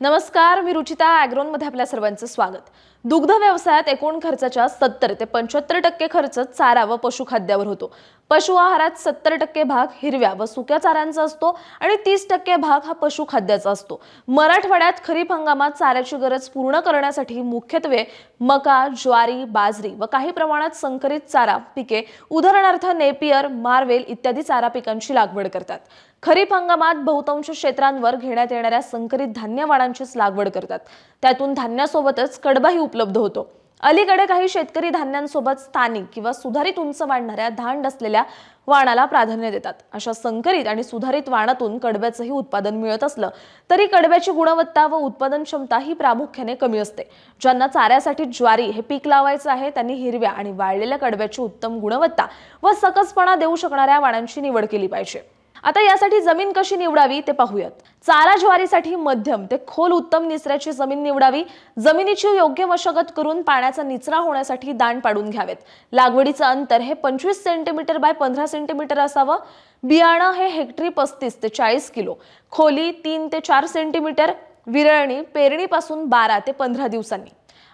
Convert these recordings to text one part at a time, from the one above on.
नमस्कार मी रुचिता ॲग्रोनमध्ये आपल्या सर्वांचं स्वागत. दुग्ध व्यवसायात एकूण खर्चाच्या सत्तर ते पंच्याहत्तर टक्के खर्च चारा व पशुखाद्यावर होतो. पशु आहारात सत्तर टक्के भाग हिरव्या व सुक्या चाऱ्यांचा असतो आणि तीस टक्के भाग हा पशुखाद्याचा असतो. मराठवाड्यात खरीप हंगामात चाऱ्याची गरज पूर्ण करण्यासाठी मुख्यत्वे मका ज्वारी बाजरी व काही प्रमाणात संकरित चारा पिके उदाहरणार्थ नेपियर मार्वेल इत्यादी चारा पिकांची लागवड करतात. खरीप हंगामात बहुतांश क्षेत्रांवर घेण्यात येणाऱ्या संकरित धान्य वाणांचीच लागवड करतात. त्यातून धान्यासोबतच कडबाही उपलब्ध होतो. अलीकडे काही शेतकरी धान्यांसोबत स्थानिक किंवा सुधारित उंच वाढणाऱ्या धांड असलेल्या वाणाला प्राधान्य देतात. अशा संकरित आणि सुधारित वाणातून कडब्याचंही उत्पादन मिळत असलं तरी कडब्याची गुणवत्ता व उत्पादन क्षमता ही प्रामुख्याने कमी असते. ज्यांना चाऱ्यासाठी ज्वारी हे पीक लावायचं आहे त्यांनी हिरव्या आणि वाळलेल्या कडब्याची उत्तम गुणवत्ता व सकसपणा देऊ शकणाऱ्या वाणांची निवड केली पाहिजे. आता यासाठी जमीन कशी निवडावी ते पाहूयात. चारा ज्वारीसाठी मध्यम ते खोल उत्तम निचऱ्याची जमीन निवडावी जमिनीची योग्य मशागत करून पाण्याचा निचरा होण्यासाठी दाण पाडून घ्यावेत. लागवडीचं अंतर हे पंचवीस सेंटीमीटर बाय पंधरा सेंटीमीटर असावं. बियाणं हे हेक्टरी पस्तीस ते चाळीस किलो. खोली तीन ते चार सेंटीमीटर विरळणी पेरणीपासून बारा ते पंधरा दिवसांनी.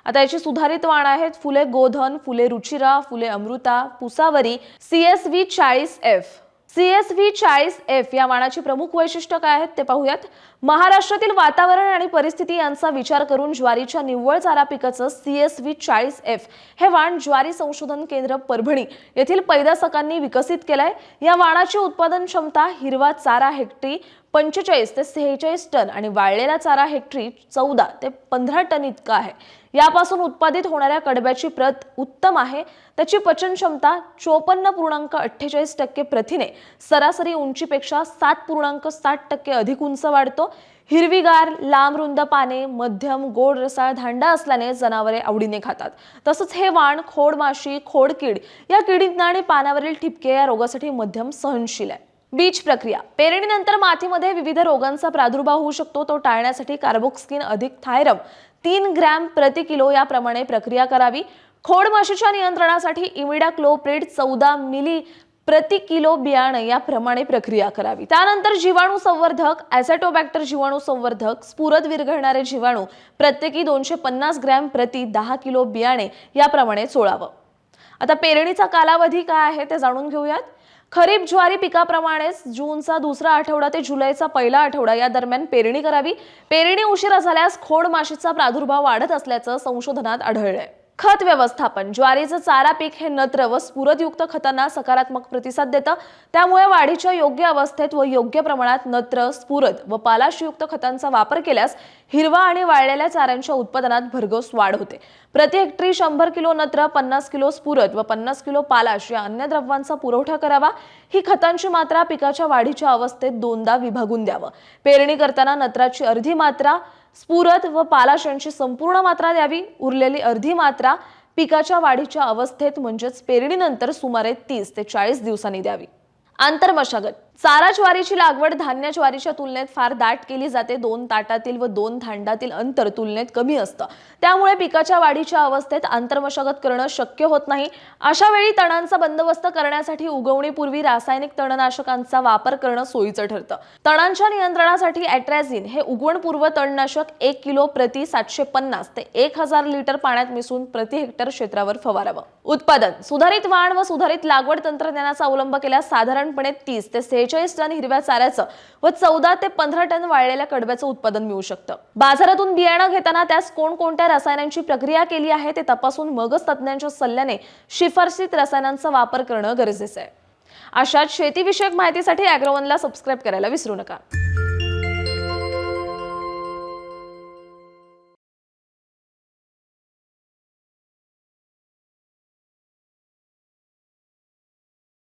आता याची सुधारित वाण आहेत फुले गोधन फुले रुचिरा फुले अमृता पुसावरी सी एस व्ही चाळीस एफ सी एस व्ही चाळीस एफ या वाणाची प्रमुख वैशिष्ट्य काय आहेत ते पाहूयात. महाराष्ट्रातील वातावरण आणि परिस्थिती यांचा विचार करून ज्वारीच्या निव्वळ चारा पिकाचं सी एस व्ही चाळीस एफ हे वाण ज्वारी संशोधन केंद्र परभणी येथील पैदासकांनी विकसित केलंय. या वाणाची उत्पादन क्षमता हिरवा चारा हेक्टरी पंचेचाळीस ते सेहेचाळीस टन आणि वाळलेला चारा हेक्टरी चौदा ते पंधरा टन इतका आहे. यापासून उत्पादित होणाऱ्या कडब्याची प्रत उत्तम आहे. त्याची पचन क्षमता चोपन्न पूर्णांक अठ्ठेचाळीस टक्के प्रथिने सरासरी उंचीपेक्षा सात पूर्णांक साठ टक्के अधिक उंच वाढतो. हिरवीगार लांब रुंद पाने मध्यम गोड रसाळ धांडा असल्याने जनावरे आवडीने खातात. तसंच हे वाण खोडमाशी खोडकीड या किडींना आणि पानावरील ठिपके या रोगासाठी मध्यम सहनशील आहे. बीज प्रक्रिया. पेरणीनंतर मातीमध्ये विविध रोगांचा प्रादुर्भाव होऊ शकतो. तो टाळण्यासाठी कार्बोक्सिन अधिक थायरम. तीन ग्रॅम प्रति किलो याप्रमाणे प्रक्रिया करावी. खोडमाशीच्या नियंत्रणासाठी इमिडा क्लोप्रिड चौदा मिली प्रति किलो बियाणं याप्रमाणे प्रक्रिया करावी. त्यानंतर जीवाणू संवर्धक ॲसेटोबॅक्टर जीवाणू संवर्धक स्फुरद विरघळणारे जीवाणू प्रत्येकी दोनशे पन्नास ग्रॅम प्रति दहा किलो बियाणे याप्रमाणे चोळावं आता पेरणीचा कालावधी काय आहे ते जाणून घेऊयात. खरीप ज्वारी पिकाप्रमाणेच जूनचा दुसरा आठवडा ते जुलैचा पहिला आठवडा या दरम्यान पेरणी करावी. पेरणी उशिरा झाल्यास खोड माशीचा प्रादुर्भाव वाढत असल्याचं संशोधनात आढळलंय. खत व्यवस्थापन ज्वारीचं चारा पीक हे नत्र व स्फुरदयुक्त खतांना सकारात्मक प्रतिसाद देतं. त्यामुळे वाढीच्या योग्य अवस्थेत व योग्य प्रमाणात नत्र स्फुरद व पालाशयुक्त खतांचा वापर केल्यास हिरवा आणि वाळलेल्या चाऱ्यांच्या उत्पादनात भरघोस वाढ होते. प्रति हेक्टरी शंभर किलो नत्र पन्नास किलो स्फुरद व पन्नास किलो पालाश या अन्य द्रव्यांचा पुरवठा करावा. ही खतांची मात्रा पिकाच्या वाढीच्या अवस्थेत दोनदा विभागून द्यावं. पेरणी करताना नत्राची अर्धी मात्रा स्फुरद व पालाश यांची संपूर्ण मात्रा द्यावी. उरलेली अर्धी मात्रा पिकाच्या वाढीच्या अवस्थेत म्हणजेच पेरणीनंतर सुमारे तीस ते चाळीस दिवसांनी द्यावी. आंतरमशागत. चारा ज्वारीची लागवड धान्य ज्वारीच्या तुलनेत फार दाट केली जाते. दोन ताटातील व दोन थांडातील अंतर तुलनेत कमी असतं. त्यामुळे पिकाच्या वाढीच्या अवस्थेत आंतरमशागत करणं शक्य होत नाही. अशा वेळी तणांचा बंदोबस्त करण्यासाठी उगवणीपूर्वी रासायनिक तणनाशकांचा वापर करणं सोयीचं ठरतं. तणांच्या नियंत्रणासाठी ॲट्रॅझिन हे उगवणपूर्व तणनाशक एक किलो प्रति सातशे पन्नास ते एक हजार लिटर पाण्यात मिसळून प्रति हेक्टर क्षेत्रावर फवारावं. उत्पादन सुधारित वाण व सुधारित लागवड तंत्रज्ञानाचा अवलंब केल्यास साधारणपणे तीस ते त्रेचाळीस टन हिरव्या चाऱ्याचं व चौदा ते पंधरा टन वाळलेल्या कडब्याचं उत्पादन मिळू शकतं. बाजारातून बियाणं घेताना त्यास कोणकोणत्या रसायनांची प्रक्रिया केली आहे ते तपासून मगच तज्ज्ञांच्या सल्ल्याने शिफारसीत रसायनांचा वापर करणं गरजेचं आहे. अशाच शेतीविषयक माहितीसाठी अॅग्रोवनला सबस्क्राईब करायला विसरू नका.